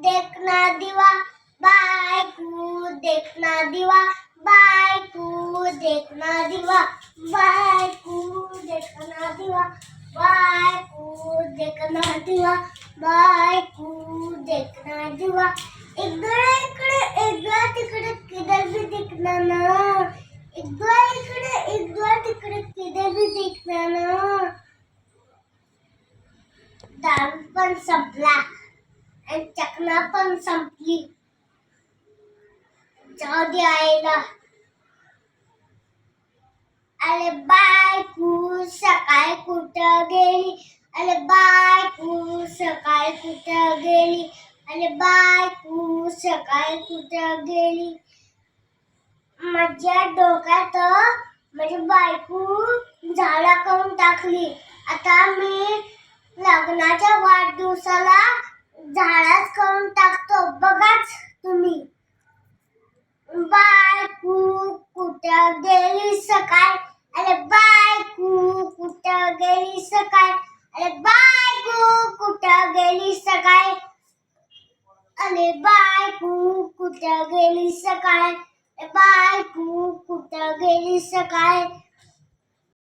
देखना दीवा बाय कू देखना दीवा बाय कू देखना दीवा बाय कू देखना दीवा बाय कू देखना दीवा बाय कू देखना दीवा। एकदा इकडे एकदा तिकडे, किधर भी देखना ना। एकदा इकडे एकदा तिकडे, किधर भी देखना ना। दारू सब ब्लैक आणि चकना पण संपली. जाऊ दे आईला. अरे बाय सकाळी कुठं गेली? अरे बाय कू सकाळी कुठं गेली? अरे बाय कू सकाळी कुठं गेली? माझ्या डोक्यात माझी बायको झाडा करून टाकली. आता मी लग्नाच्या वाढदिवसाला झाडाच करून टाकतो. बघाच तुम्ही. बायकू कुठं गेली सकाळ? अरे बायकू कुठं गेली सकाळ? अरे बायकू कुठं गेली सकाळ? अरे बायकू कुठं गेली सकाळ? बाय बायकू कुठं गेली सकाळ?